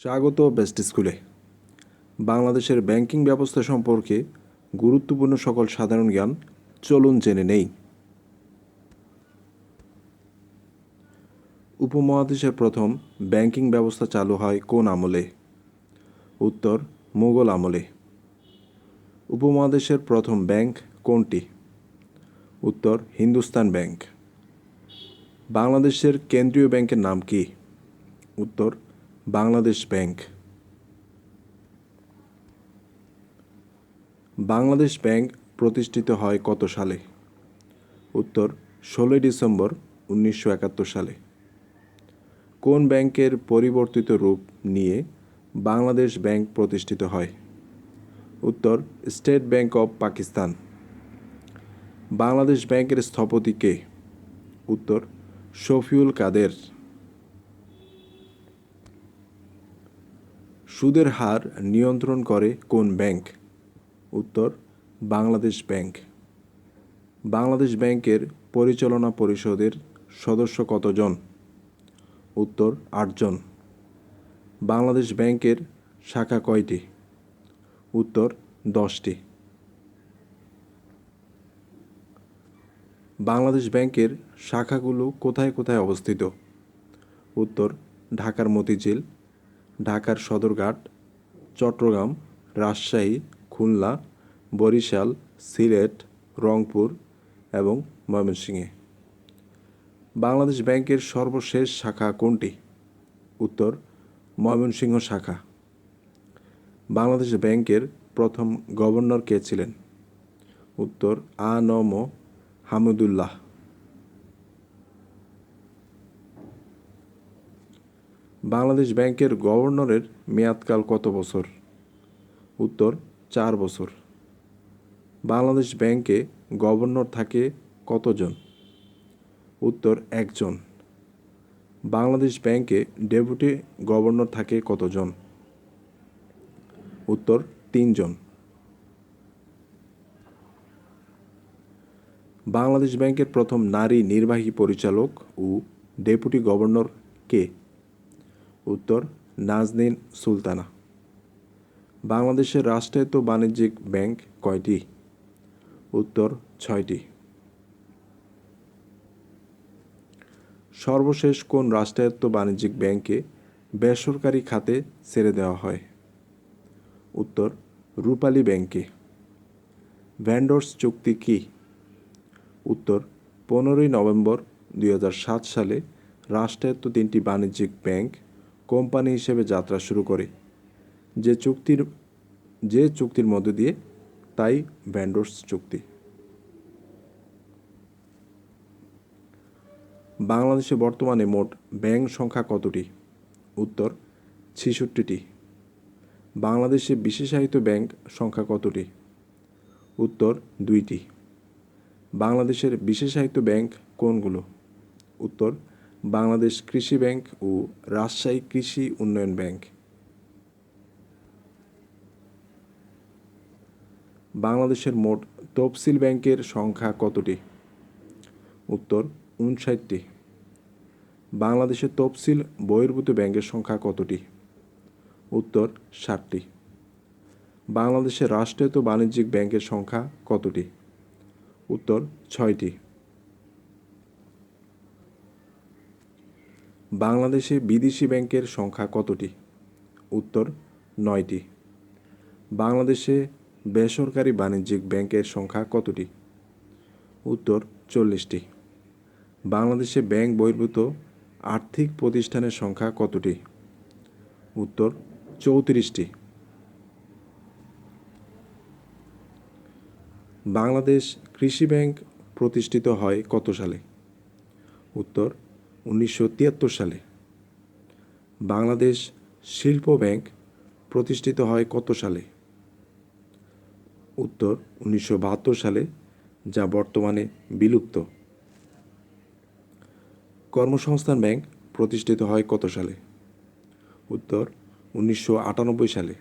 স্বাগত বেস্ট স্কুলে। বাংলাদেশের ব্যাংকিং ব্যবস্থা সম্পর্কে গুরুত্বপূর্ণ সকল সাধারণ জ্ঞান চলুন জেনে নেই। উপমহাদেশের প্রথম ব্যাংকিং ব্যবস্থা চালু হয় কোন আমলে? উত্তর, মুঘল আমলে। উপমহাদেশের প্রথম ব্যাংক কোনটি? উত্তর, হিন্দুস্তান ব্যাংক। বাংলাদেশের কেন্দ্রীয় ব্যাংকের নাম কি? উত্তর বাংলাদেশ ব্যাংক। বাংলাদেশ ব্যাংক প্রতিষ্ঠিত হয় কত সালে? উত্তর, ষোলোই ডিসেম্বর উনিশশো একাত্তর সালে। কোন ব্যাংকের পরিবর্তিত রূপ নিয়ে বাংলাদেশ ব্যাংক প্রতিষ্ঠিত হয়? উত্তর, State Bank of Pakistan. Bangladesh ব্যাংকের স্থপতি কে? উত্তর, শফিউল কাদের। সুদের হার নিয়ন্ত্রণ করে কোন ব্যাংক? উত্তর, বাংলাদেশ ব্যাংক। বাংলাদেশ ব্যাংকের পরিচালনা পরিষদের সদস্য কতজন? উত্তর, আটজন। বাংলাদেশ ব্যাংকের শাখা কয়টি? উত্তর, দশটি। বাংলাদেশ ব্যাংকের শাখাগুলো কোথায় কোথায় অবস্থিত? উত্তর, ঢাকার মতিঝিল ঢাকার সদরঘাট, চট্টগ্রাম, রাজশাহী, খুলনা, বরিশাল, সিলেট, রংপুর এবং ময়মনসিংহে। বাংলাদেশ ব্যাংকের সর্বশেষ শাখা কোনটি? উত্তর, ময়মনসিংহ শাখা। বাংলাদেশ ব্যাংকের প্রথম গভর্নর কে ছিলেন? উত্তর, আ ন ম হামিদুল্লাহ। বাংলাদেশ ব্যাংকের গভর্নরের মেয়াদকাল কত বছর? উত্তর, চার বছর। বাংলাদেশ ব্যাংকে গভর্নর থাকে কতজন? উত্তর, একজন। বাংলাদেশ ব্যাংকে ডেপুটি গভর্নর থাকে কতজন? উত্তর, তিনজন। বাংলাদেশ ব্যাংকের প্রথম নারী নির্বাহী পরিচালক ও ডেপুটি গভর্নর কে? উত্তর, নাজনীন সুলতানা। বাংলাদেশের রাষ্ট্রায়ত্ত বাণিজ্যিক ব্যাংক কয়টি? উত্তর, ছয়টি। সর্বশেষ কোন রাষ্ট্রায়ত্ত বাণিজ্যিক ব্যাংকে বেসরকারি খাতে ছেড়ে দেওয়া হয়? উত্তর, রূপালী ব্যাংকে। ভ্যান্ডর্স চুক্তি কি? উত্তর, পনেরোই নভেম্বর দুই হাজার সাত সালে রাষ্ট্রায়ত্ত তিনটি বাণিজ্যিক ব্যাংক কোম্পানি হিসেবে যাত্রা শুরু করে। যে চুক্তির যে চুক্তির মধ্য দিয়ে তাই ভ্যান্ডোর্স চুক্তি। বাংলাদেশে বর্তমানে মোট ব্যাংক সংখ্যা কতটি? উত্তর, ছেষট্টিটি। বাংলাদেশে বিশেষায়িত ব্যাংক সংখ্যা কতটি? উত্তর, দুইটি। বাংলাদেশের বিশেষায়িত ব্যাংক কোনগুলো? উত্তর বাংলাদেশ কৃষি ব্যাংক ও রাজশাহী কৃষি উন্নয়ন ব্যাংক। বাংলাদেশের মোট তফসিল ব্যাংকের সংখ্যা কতটি? উত্তর, উনষাটটি। বাংলাদেশের তফসিল বহির্ভূত ব্যাংকের সংখ্যা কতটি? উত্তর, ষাটটি। বাংলাদেশের রাষ্ট্রায়ত্ত বাণিজ্যিক ব্যাংকের সংখ্যা কতটি? উত্তর, ছয়টি। বাংলাদেশে বিদেশি ব্যাংকের সংখ্যা কতটি? উত্তর, নয়টি। বাংলাদেশে বেসরকারি বাণিজ্যিক ব্যাংকের সংখ্যা কতটি? উত্তর, চল্লিশটি। বাংলাদেশে ব্যাংক বহির্ভূত আর্থিক প্রতিষ্ঠানের সংখ্যা কতটি? উত্তর, চৌত্রিশটি। বাংলাদেশ কৃষি ব্যাংক প্রতিষ্ঠিত হয় কত সালে? উত্তর উনিশশো তিয়াত্তর সালে বাংলাদেশ শিল্প ব্যাংক প্রতিষ্ঠিত হয় কত সালে? উত্তর, উনিশশো বাহাত্তর সালে, যা বর্তমানে বিলুপ্ত। কর্মসংস্থান ব্যাংক প্রতিষ্ঠিত হয় কত সালে? উত্তর, উনিশশো আটানব্বই সালে।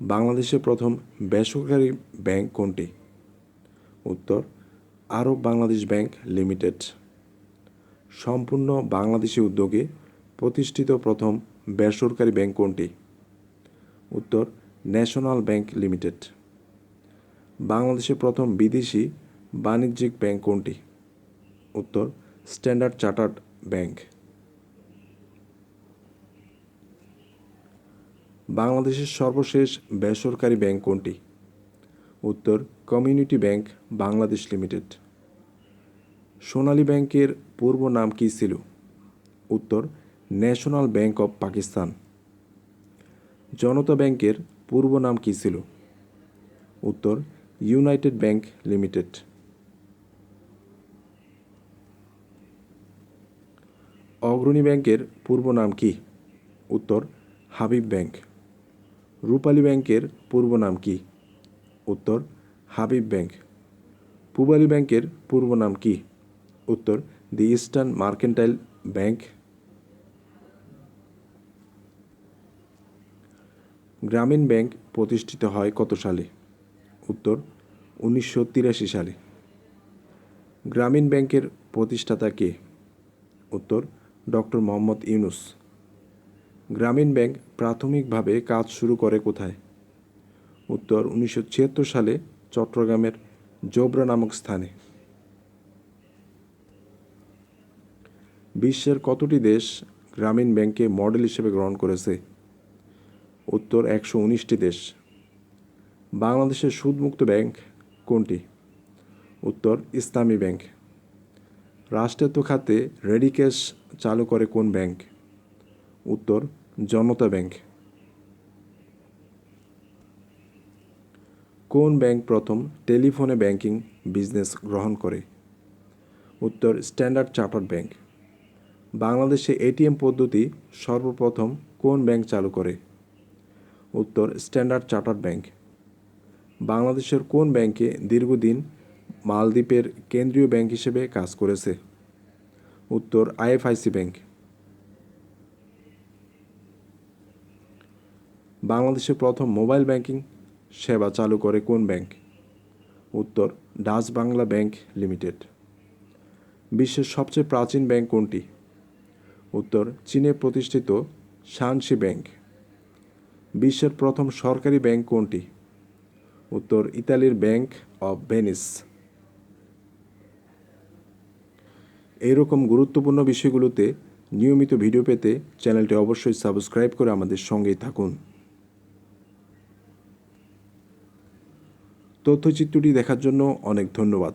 বাংলাদেশের প্রথম বেসরকারি ব্যাংক কোনটি? উত্তর আরব বাংলাদেশ ব্যাংক লিমিটেড। সম্পূর্ণ বাংলাদেশি উদ্যোগে প্রতিষ্ঠিত প্রথম বেসরকারি ব্যাংক কোনটি? উত্তর, ন্যাশনাল ব্যাংক লিমিটেড। বাংলাদেশে প্রথম বিদেশি বাণিজ্যিক ব্যাংক কোনটি? উত্তর, স্ট্যান্ডার্ড চার্টার্ড ব্যাংক। বাংলাদেশের সর্বশেষ বেসরকারি ব্যাংক কোনটি? উত্তর, Community Bank, Bangladesh Limited. Sonali ব্যাংকের পূর্ব নাম কী ছিল? উত্তর, National Bank of Pakistan. Janata ব্যাংকের পূর্ব নাম কী ছিল? উত্তর, ইউনাইটেড ব্যাংক লিমিটেড। অগ্রণী ব্যাংকের পূর্ব নাম কি? উত্তর, হাবিব ব্যাংক। রূপালী ব্যাংকের পূর্ব নাম কি? উত্তর, হাবিব ব্যাংক। পূবালী ব্যাংকের পূর্ব নাম কি? উত্তর, the Eastern Mercantile Bank. Grameen Bank প্রতিষ্ঠিত হয় কত সালে? উত্তর, উনিশশো তিরাশি সালে। গ্রামীণ ব্যাংকের প্রতিষ্ঠাতা কে? উত্তর, ডক্টর মোহাম্মদ ইউনুস। গ্রামীণ ব্যাংক প্রাথমিকভাবে কাজ শুরু করে কোথায়? উত্তর উনিশশো ছিয়াত্তর সালে চট্টগ্রামের জোবরা নামক স্থানে। বিশ্বের কতটি দেশ গ্রামীণ ব্যাংকে মডেল হিসেবে গ্রহণ করেছে? উত্তর একশো উনিশটি দেশ। বাংলাদেশের সুদমুক্ত ব্যাংক কোনটি? উত্তর ইসলামী ব্যাংক। রাষ্ট্রায়ত্ত খাতে রেডি ক্যাশ চালু করে কোন ব্যাংক? উত্তর জনতা ব্যাংক। কোন ব্যাংক প্রথম টেলিফোনে ব্যাংকিং বিজনেস গ্রহণ করে? উত্তর, স্ট্যান্ডার্ড চার্টার্ড ব্যাংক। বাংলাদেশে এটিএম পদ্ধতি সর্বপ্রথম কোন ব্যাংক চালু করে? উত্তর, স্ট্যান্ডার্ড চার্টার্ড ব্যাংক। বাংলাদেশের কোন ব্যাংকে দীর্ঘদিন মালদ্বীপের কেন্দ্রীয় ব্যাংক হিসেবে কাজ করেছে? উত্তর আইএফআইসি ব্যাংক। বাংলাদেশের প্রথম মোবাইল ব্যাংকিং সেবা চালু করে কোন ব্যাংক? উত্তর, ডাচ বাংলা ব্যাংক লিমিটেড। বিশ্বের সবচেয়ে প্রাচীন ব্যাংক কোনটি? উত্তর, চীনে প্রতিষ্ঠিত শানসি ব্যাংক। বিশ্বের প্রথম সরকারি ব্যাংক কোনটি? উত্তর, ইতালির ব্যাংক অব ভেনিস। এইরকম গুরুত্বপূর্ণ বিষয়গুলোতে নিয়মিত ভিডিও পেতে চ্যানেলটি অবশ্যই সাবস্ক্রাইব করে আমাদের সঙ্গেই থাকুন। তথ্যচিত্রটি দেখার জন্য অনেক ধন্যবাদ।